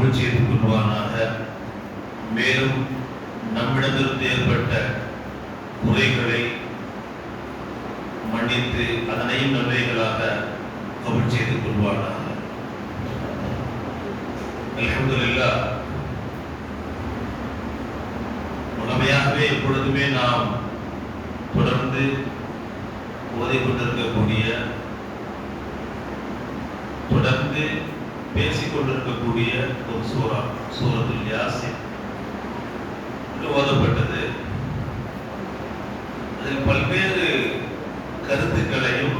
அருள் செய்து கொள்வானாக மேலும் நம்மிடமிருந்து ஏற்பட்ட குறைகளை மன்னித்து அதனையும் நன்மைகளாக கபூல் செய்து கொள்வானாக. அலமதுல்லா முழுமையாகவே எப்பொழுதுமே நாம் தொடர்ந்து ஓதிக்கொண்டிருக்கக்கூடிய தொடர்ந்து பேசிக் கொண்டிருக்கக்கூடிய ஒரு சூறா சூரத்தில் யாசின். ஓதப்பட்டது. அதில் பல்வேறு கருத்துக்களையும்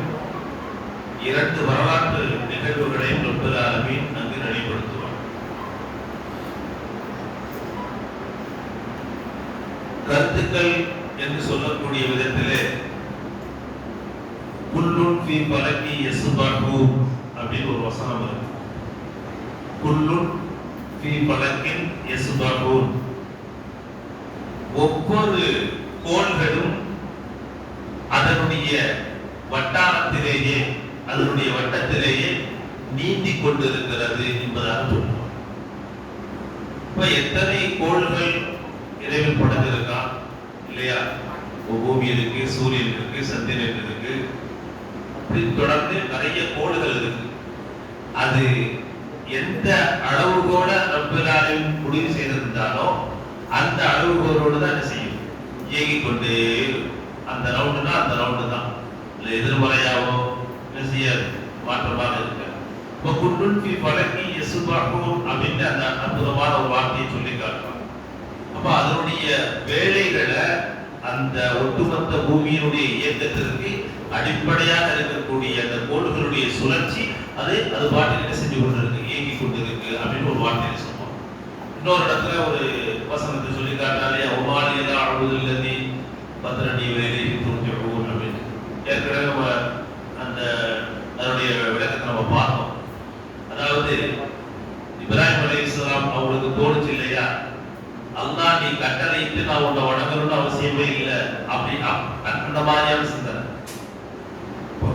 இரண்டு வரலாற்று நிகழ்வுகளையும் ரப்பல் அளவில் அங்கு நடைபெறுத்துவார் கருத்துக்கள் என்று சொல்லக்கூடிய விதத்திலே குல்லுன் ஃபி பலகி யஸ்பஹு அப்படின்னு ஒரு வசனம் இருக்கு. குல்லுன் ஃபி பலகின் யஸ்பஹு ஒவ்வொரு கோள்களும் அதனுடைய வட்டாரத்திலேயே அதனுடைய வட்டத்திலேயே நீந்தி கொண்டிருக்கிறது என்பதாக சொல்லுவோம் இப்ப எத்தனை கோள்கள் இறைவன் படைச்சிருக்கான் இல்லையா? பூமி இருக்கு சூரியன் இருக்கு சந்திரன் இருக்கு. அப்படி தொடர்ந்து நிறைய கோள்கள் இருக்கு. அது எந்த அளவுகோல ரப்பலாரின் முடிவு செய்திருந்தாலோ அந்த அளவுகோலோடு தான் என்ன செய்யும். இயங்கி கொண்டே அந்த ரவுண்டுனா அந்த ரவுண்டு தான். இல்லை எதிர்மறையாவோ என்ன செய்யாது. மாற்றமாக இருக்க இப்போ குண்டுன்பி எசுபாக்கும் அப்படின்னு அந்த அற்புதமான ஒரு வார்த்தையை சொல்லி காட்டுவாங்க. அப்போ அதனுடைய வேலைகளை அந்த ஒட்டுமொத்த பூமியினுடைய இயக்கத்திற்கு அடிப்படையாக இருக்கக்கூடிய அந்த கோடுகளுடைய சுழற்சி அது அது பாட்டில் என்ன செஞ்சு கொண்டிருக்கு கொண்டிருக்கு அப்படின்னு ஒரு வார்த்தையை சொல்லுவோம் இன்னொரு இடத்துல ஒரு வசனத்தை சொல்லி காட்டினாலே ஒமாலியதா அழுவதில்லதி பத்திரடி வேலை துணிஞ்சவும் அப்படின்னு. ஏற்கனவே நம்ம அந்த அதனுடைய விளக்கத்தை நம்ம பார்த்தோம். அதாவது இப்ராஹிம் அலி இஸ்லாம் அவங்களுக்கு தோணுச்சு இல்லையா? அல்லா நீ கட்டளையிட்டு நான் உன்னை வணங்கணும்னு அவசியமே இல்லை அப்படின்னா அந்த மாதிரியான சிந்தனை.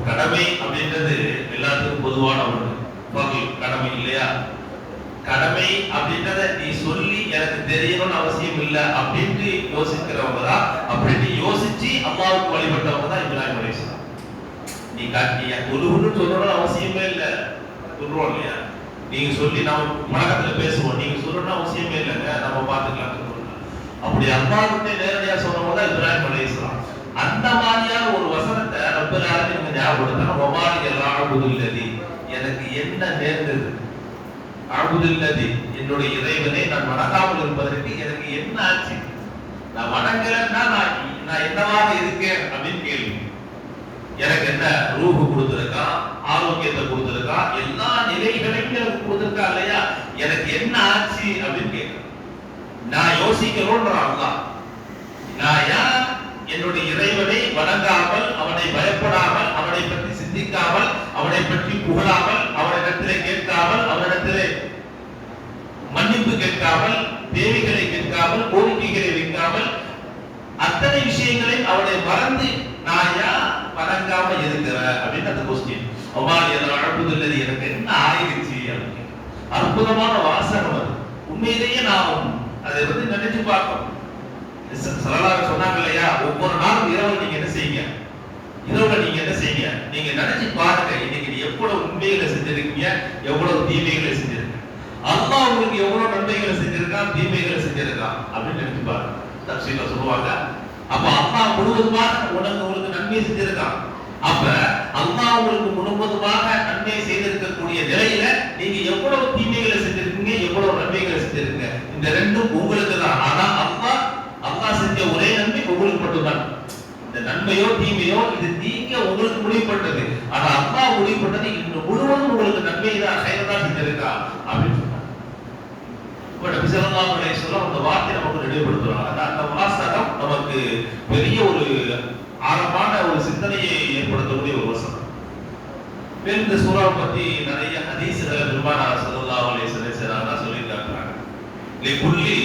கடமை அப்படின்றது எல்லாத்துக்கும் பொதுவான ஒன்று பகல் கடமை இல்லையா? கடமை அப்படின்றத நீ சொல்லி எனக்கு தெரியணும்னு அவசியம் இல்லை அப்படின்ட்டு யோசிக்கிறவங்க தான் அப்படின்னு யோசிச்சு அம்மாவுக்கு வழிபட்டவங்க தான் இப்ராஹிம் அலி இஸ்லாம் நீ காட்டிய குருன்னு சொல்லணும்னு அவசியமே இல்லை. சொல்றோம் இல்லையா? நீங்க சொல்லி நம்ம வழக்கத்துல பேசுவோம். நீங்க சொல்லணும்னு அவசியமே இல்லைங்க. நம்ம பார்த்துக்கலாம் அப்படி அல்லாஹ்கிட்ட நேரடியா சொன்னவங்க தான் இப்ராஹிம் அலைஹிஸ்ஸலாம் அந்த மாதிரியான ஒரு வசனத்தை ரப்பல் ஆலமீன் ஞாபகப்படுத்தணும் ஒமாலி புதுல்லதி எனக்கு என்ன நேர்ந்தது? அழுதுல்லதி என்னுடைய இறைவனை நான் வணங்காமல் இருப்பதற்கு எனக்கு என்ன ஆச்சு? நான் வணங்குறேன்னா நான் நான் என்னவாக இருக்கேன் அப்படின்னு கேள்வி. எனக்கு என்ன? ரூபு கொடுத்திருக்கான் ஆரோக்கியத்தை கொடுத்துருக்கான் எல்லா நிலைகளையும் எனக்கு கொடுத்திருக்கா இல்லையா? எனக்கு என்ன ஆச்சு அப்படின்னு கேட்கிறேன் நான் யோசிக்கிறோன்றான் நான் ஏன்? என்னுடைய இறைவனை வணங்காமல் அவனை பயப்படாமல் அவனை பற்றி சிந்திக்காமல் அவனை பற்றி புகழாமல் அவனிடத்திலே கேட்காமல் அவனிடத்திலே மன்னிப்பு கேட்காமல் தேவைகளை கேட்காமல் கோரிக்கைகளை வைக்காமல் அத்தனை விஷயங்களையும் அவனை மறந்து நான் ஏன் வணங்காம இருக்கிற அப்படின்னு அந்த கொஸ்டின் அவ்வாறு எதை அழப்புதில்லது எனக்கு என்ன ஆயிடுச்சு? அப்படின்னு அற்புதமான வாசகம் அது. உண்மையிலேயே நாம் அதை வந்து நினைச்சு பார்க்கணும். சரளாக சொன்னாங்க இல்லையா? ஒவ்வொரு நாளும் இரவு நீங்க என்ன செய்யுங்க? இதோட நீங்க என்ன செய்யுங்க நீங்க நினைச்சு பாருங்க இன்னைக்கு நீ எவ்வளவு உண்மைகளை செஞ்சிருக்கீங்க எவ்வளவு தீமைகளை செஞ்சிருக்கீங்க அல்லா உங்களுக்கு எவ்வளவு நன்மைகளை செஞ்சிருக்கான் தீமைகளை செஞ்சிருக்கான் அப்படின்னு நினைச்சு பாருங்க. தப்சீல சொல்லுவாங்க. அப்ப அல்லா முழுவதுமாக உனக்கு உங்களுக்கு நன்மை செஞ்சிருக்கான். அப்ப அல்லா உங்களுக்கு முழுவதுமாக நன்மை செய்திருக்கக்கூடிய நிலையில நீங்க எவ்வளவு தீமைகளை செஞ்சிருக்கீங்க எவ்வளவு நன்மைகளை செஞ்சிருக்கீங்க? இந்த ரெண்டும் உங்களுக்கு தான். ஆனா அல்லா அல்லா செஞ்ச ஒரே நன்மை உங்களுக்கு மட்டும்தான். இந்த நன்மையோ தீமையோ இது தீங்க உங்களுக்கு முடிவுப்பட்டது ஆனா அம்மா முடிவுப்பட்டது இன்று முழுவதும் உங்களுக்கு நன்மை தான் கைதான் செஞ்சிருக்கா அப்படின்னு சொன்னாங்க. இப்ப அந்த வார்த்தை நமக்கு நினைவுபடுத்துறாங்க அந்த வாசகம் நமக்கு பெரிய ஒரு ஆழமான ஒரு சிந்தனையை ஏற்படுத்தக்கூடிய ஒரு வசனம் இந்த சூறாவை பத்தி நிறைய ஹதீஸ்களை பெருமானார் ஸல்லல்லாஹு அலைஹி வஸல்லம் செய்றாங்க சொல்லி காட்டுறாங்க லிகுல்லி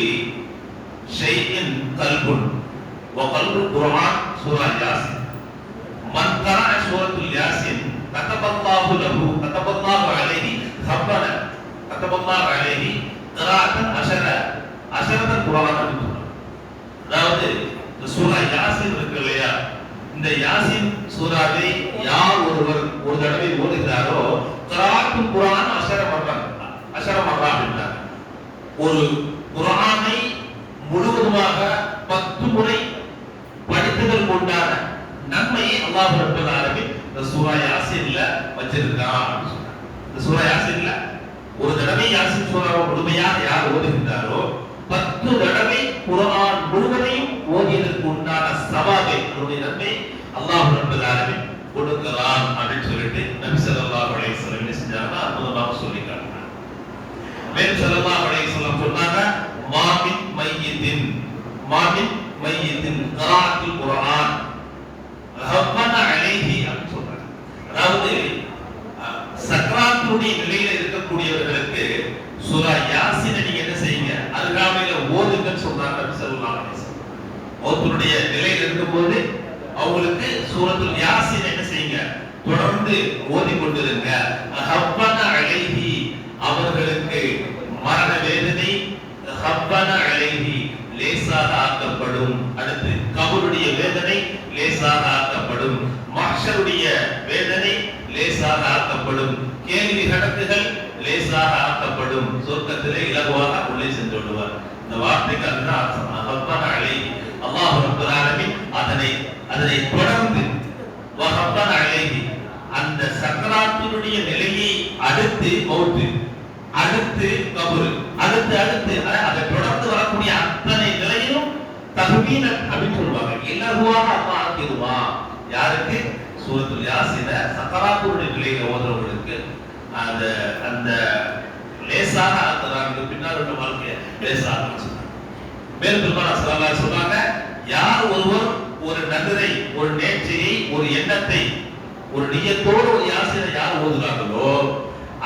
ஷைஇன் கல்புன். சூரா யாசின் மன் கரான சூரத்துல் யாசின் கதபல்லாஹு லஹு கதபல்லாஹு அலைஹி ஹப்பன கதபல்லாஹு அலைஹி கராத்தன் அஷர அஷரத்தன் குரான் அதாவது இந்த சூரா யாசின் இருக்கு இல்லையா? இந்த யாசின் சூறாவை யார் ஒருவர் ஒரு தடவை ஓடுகிறாரோ கராத்து குரான் அஷர பண்றாங்க அஷர பண்றா ஒரு குரானை முழுவதுமாக பத்து முறை படித்ததற்கு உண்டான நன்மையை அல்லாஹ் ரப்பல் ஆலமீன் இந்த சூரா யாசின்ல வச்சிருக்கான் இந்த சூரா யாசின்ல ஒரு தடவை யாசின் சூறாவை முழுமையாக யார் ஓதுகின்றாரோ பத்து தடவை குரான் முழுவதையும் ஓதியதற்கு உண்டான சவாபை அவருடைய நன்மை அல்லாஹ் ரப்பல் ஆலமீன் கொடுக்கலாம் அப்படின்னு சொல்லிட்டு நபி ஸல்லல்லாஹு அலைஹி வஸல்லம் என்ன செஞ்சாங்கன்னா அற்புதமாக சொல்லி காட்டினாங்க மேலும் ஸல்லல்லாஹு அலைஹி வஸல்லம் சொன்னாங்க மாமின் மையத்தின் மாமின் மையத்தின் கராத்தில் குர்ஆன் ரப்பன அலைஹி அப்படின்னு சொல்றாங்க அதாவது அஹ், சக்ராத்துடைய நிலையில இருக்கக்கூடியவர்களுக்கு சூரா யாசினை நீங்க என்ன செய்யுங்க? அருகாமையில ஓதுங்கன்னு சொல்றாங்க நபி ஸல்லல்லாஹு நிலையில இருக்கும்போது அவங்களுக்கு சூரத்தில் யாசின் என்ன செய்யுங்க? தொடர்ந்து ஓதி கொண்டிருங்க ஹப்பன அலைஹி அவர்களுக்கு மரண வேதனை ஹப்பன அலைஹி லேசாக ஆக்கப்படும். அடுத்து கபருடைய வேதனை லேசாக ஆக்கப்படும் மஹ்ஷருடைய வேதனை லேசாக ஆக்கப்படும் கேள்வி கணக்குகள் லேசாக ஆக்கப்படும் சொர்க்கத்திலே இலகுவாக உள்ளே சென்று விடுவார் இந்த வார்த்தைக்கு அதுதான் அர்த்தம் ஹப்பன அலைஹி அல்லாஹ் ரப்பல் ஆலமீன் அதனை அதனை தொடர்ந்து வஹப்பன அலைஹி அந்த சக்கராத்தினுடைய நிலையை அடுத்து மௌத்து அடுத்து கபரு அடுத்து அடுத்து அத- அதை தொடர்ந்து வரக்கூடிய அத்தனை நிலையிலும் தகுவீன அப்படின்னு சொல்லுவாங்க இலகுவாக அம்மா ஆக்கிடுவான் யாருக்கு சூரத்துல் யாசின சக்கராத்துடைய ஓதுறவங்களுக்கு அந்த அந்த லேசாக ஆக்குறாங்க பின்னால் உள்ள வாழ்க்கைய லேசாக சொன்னாங்க மேலும் பெருமானா ஸல்லல்லாஹு சொல்றாங்க யார் ஒருவர் ஒரு நகரை ஒரு நேர்ச்சியை ஒரு எண்ணத்தை ஒரு நியத்தோடு ஒரு யாசிரை யார் ஓதுறாங்களோ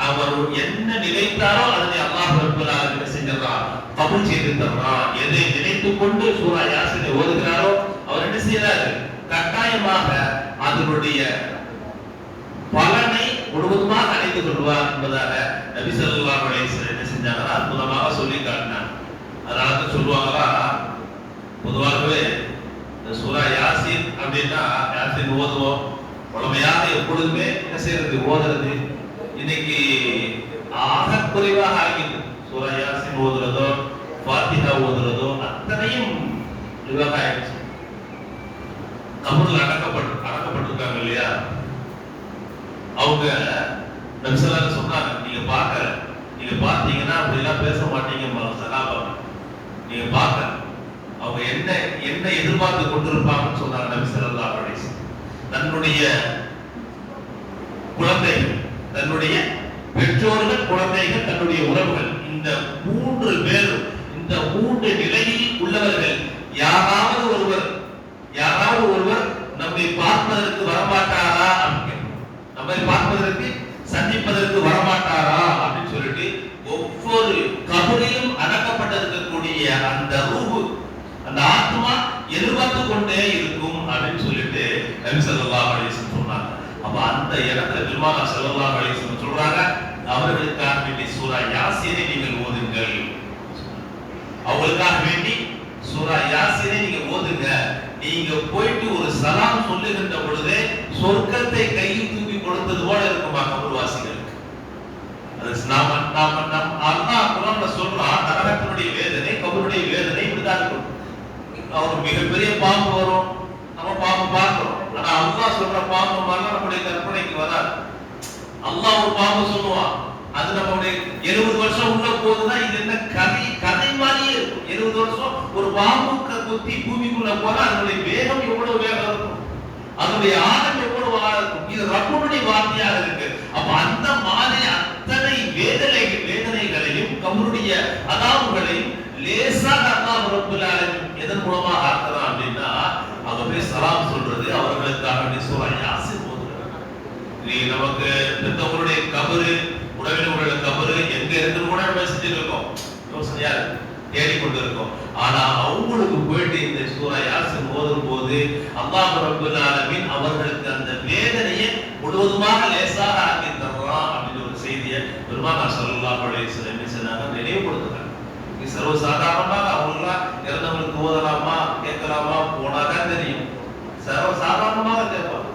அவர் என்ன நினைத்தாரோ அதனை அல்லாஹ் ரப்பல் என்ன செஞ்சிடறான். கபூல் செய்து தர்றான். எதை நினைத்து கொண்டு சூரா யாசினை ஓதுகிறாரோ அவர் என்ன செய்யறாரு கட்டாயமாக அதனுடைய பலனை முழுவதுமாக அடைந்து கொள்வார் என்பதாக நபி ஸல்லல்லாஹு என்ன செஞ்சாங்க அற்புதமாக சொல்லி காட்டினார் அதனால சொல்லுவாங்களா? பொதுவாகவே சூரா யாசின் அப்படின்னா யாசின் ஓதுவோம். உடமையாக எப்பொழுதுமே என்ன செய்யறது? ஓதுறது. இன்னைக்கு ஆக குறைவாக ஆகிட்டு சூரா யாசின் ஓதுறதோ பாத்திகா ஓதுறதோ அத்தனையும் இதுவாக ஆயிடுச்சு. கபூர்ல அடக்கப்பட்டு அடக்கப்பட்டிருக்காங்க இல்லையா? அவங்க நபிசல்லாக சொன்னாங்க நீங்க பார்க்கல. நீங்க பார்த்தீங்கன்னா அப்படிலாம் பேச மாட்டீங்க சகாபாங்க நீங்க பார்க்கல. அவங்க என்ன என்ன எதிர்பார்த்து கொண்டிருப்பாங்கன்னு சொன்னாங்க நபி ஸல்லல்லாஹு தன்னுடைய குழந்தைகள் தன்னுடைய பெற்றோர்கள் குழந்தைகள் தன்னுடைய உறவுகள் இந்த மூன்று பேரும் இந்த மூன்று நிலையில் உள்ளவர்கள் யாராவது ஒருவர் யாராவது ஒருவர் நம்மை பார்ப்பதற்கு வரமாட்டார் நம்மை பார்ப்பதற்கு சந்திப்பதற்கு வரமாட்டாரா அப்படின்னு சொல்லிட்டு ஒவ்வொரு கபரிலும் அடக்கப்பட்டிருக்கக்கூடிய அந்த ரூபு அந்த ஆத்மா எதிர்பார்த்து கொண்டே இருக்கும் அப்படின்னு சொல்லிட்டு நபி ஸல்லல்லாஹு அலைஹி சொன்னாங்க. அப்ப அந்த இடத்துல பெருமானா ஸல்லல்லாஹு அலைஹி சொல்றாங்க அவர்களுக்காக வேண்டி சூரா யாசினை நீங்கள் ஓதுங்கள். அவங்களுக்காக வேண்டி சூரா யாசினை நீங்க ஓதுங்க. நீங்க போயிட்டு ஒரு சலாம் சொல்லுகின்ற பொழுதே சொர்க்கத்தை கையில் தூக்கி கொடுத்தது போல இருக்குமா கபர்வாசிகளுக்கு அது நாம நாம நம் அல்லாஹ் குரான்ல சொல்றான் நரகத்தினுடைய வேதனை கபருடைய வேதனை இப்படிதான் இருக்கும் அவர் மிகப்பெரிய பாம்பு வரும் நம்ம பாம்பு பார்க்கிறோம் ஆனா அல்லாஹ் சொல்ற பாம்பு மாதிரி நம்முடைய கற்பனைக்கு வராது. அல்லாஹ் ஒரு பாம்பு சொல்லுவான். அது நம்மளுடைய எழுபது வருஷம் உள்ள போகுதுன்னா இது என்ன கதை? கதை மாதிரியே இருக்கும். எழுபது வருஷம் ஒரு பாம்புக்கு குத்தி பூமிக்குள்ள போனா அதனுடைய வேகம் எவ்வளவு வேகம் இருக்கும்? அதனுடைய ஆழம் எவ்வளவு ஆழம் இருக்கும்? இது ரப்பனுடைய வார்த்தையாக இருக்கு. அப்ப அந்த மாதிரி அத்தனை வேதனை வேதனைகளையும் கபருடைய அதாவுகளையும் லேசாக அல்லாஹ் ரப்பல் எதன் மூலமாக ஆக்குறான் அப்படின்னா அவங்க போய் சலாம் சொல்றது அவர்களுக்காக வேண்டி சூரா யாசின் நீ நமக்கு பெத்தவங்களுடைய கபரு உறவினர்களுடைய கபரு எங்க இருந்து கூட நம்ம செஞ்சுட்டு இருக்கோம் யோசனையா இருக்கு தேடிக்கொண்டு இருக்கோம் ஆனா அவங்களுக்கு போயிட்டு இந்த சூரா யாசின் ஓதும் போது அல்லாஹ் ரபுல் ஆலமின் அவர்களுக்கு அந்த வேதனையை முழுவதுமாக லேசாக ஆக்கி தர்றான் அப்படின்னு ஒரு செய்தியை பெருமானா சொல்லா அலைஹி வஸல்லம் என்ன சொன்னாங்க நினைவுபடுத்துறாங்க. இது சர்வசாதாரணமாக அவங்களா இறந்தவங்களுக்கு ஓதலாமா கேட்கலாமா சர்வ சாதாரணமாக கேட்பாங்க.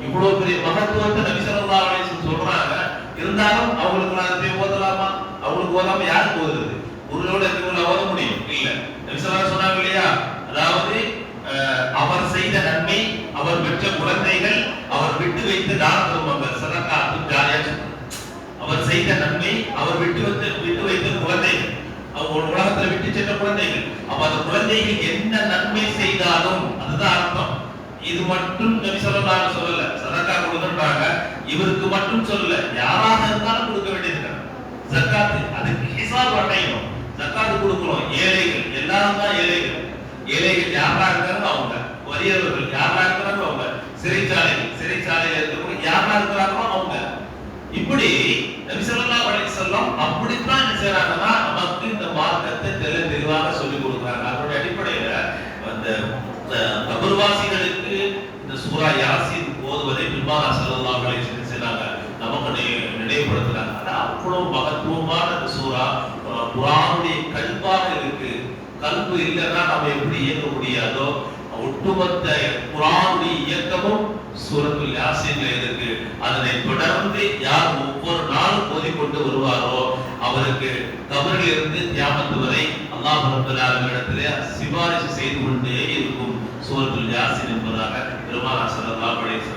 இவ்வளவு பெரிய மகத்துவத்தை நபி சொல்றாங்க. இருந்தாலும் அவங்களுக்கு நான் போய் ஓதலாமா? அவங்களுக்கு ஓதாம யாருக்கு ஓதுறது? உங்களோட இருக்கவங்கள ஓத முடியும்? இல்ல. நபி சொன்னாங்க இல்லையா? அதாவது அஹ், அவர் செய்த நன்மை அவர் பெற்ற குழந்தைகள் அவர் விட்டு வைத்து தான தர்மங்கள் சிறக்கா ஜாலியா அவர் செய்த நன்மை அவர் விட்டு வைத்து விட்டு வைத்த குழந்தைகள். அவங்க உலகத்துல விட்டு சென்ற குழந்தைகள். அப்ப அந்த குழந்தைகள் என்ன நன்மை இது மட்டும் நபி ஸல்லல்லாஹு சொல்லல. சதக்கா கொடுக்கறாங்க இவருக்கு மட்டும் சொல்லல. யாராக இருந்தாலும் கொடுக்க வேண்டியது ஜக்காத் அதுக்கு ஹிசாப் அடையணும் ஜக்காத் கொடுக்கணும். ஏழைகள் எல்லாரும் தான் ஏழைகள். ஏழைகள் யாரா இருக்காங்க அவங்க. வறியவர்கள் யாரா இருக்கிறாங்க அவங்க. சிறைச்சாலைகள் சிறைச்சாலையில் இருக்கிறவங்க யாரா இருக்கிறாங்களோ அவங்க. இப்படி நபி ஸல்லல்லாஹு அலைஹி அப்படித்தான் என்ன செய்றாங்கன்னா நமக்கு இந்த மார்க்கத்தை தெளி தெளிவாக சொல்லி கொடுக்குறாங்க. அதனுடைய அடிப்படையில அந்த அஹ், கபர்வாசிகளுக்கு சூரா யாசின் ஓதுவதை பின்பாக ஸல்லல்லாஹு அலைஹி செய்தாங்க. நமக்கு நினைவுபடுத்துறாங்க. அது அவ்வளவு மகத்துவமான அந்த சூரா குரானுடைய கல்பாக இருக்கு. கல்பு இல்லைன்னா நம்ம எப்படி இயங்க முடியாதோ ஒட்டுமொத்த குரானுடைய இயக்கமும் சூரத்துல் யாசின்ல இருக்கு. அதனை தொடர்ந்து யார் ஒவ்வொரு நாளும் ஓதிக்கொண்டு வருவாரோ அவருக்கு கபரில் இருந்து தியாமத்து வரை அல்லாஹ் ரப்பல் இடத்திலே சிபாரிசு செய்து கொண்டே இருக்கும் சூரத்துல் யாசின் என்பதாக பெருமானா ஸல்லல்லாஹு அலைஹி வஸல்லம்